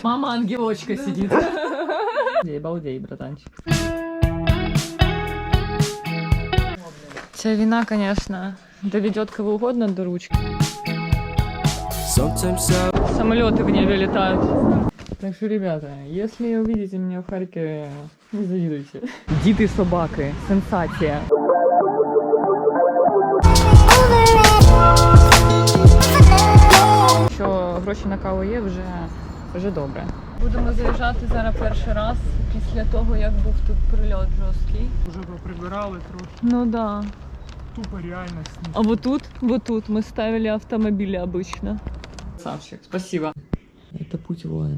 Мама ангелочка сидит. Балдей, братанчик. Ця війна, конечно, доведет кого угодно до ручки. Самолеты в небе летают. Так что, ребята, если увидите меня в Харькове, не завидуйте. Діти собаки. Сенсація. Що гроші на каву є, вже, вже добре. Будемо заїжджати зараз перший раз після того, як був тут прильот жорсткий. Уже прибирали трохи. Ну да. Тупо реально сніг. А вот тут, вот тут мы ставили автомобили обычно. Савчик, спасибо. Это путь воина.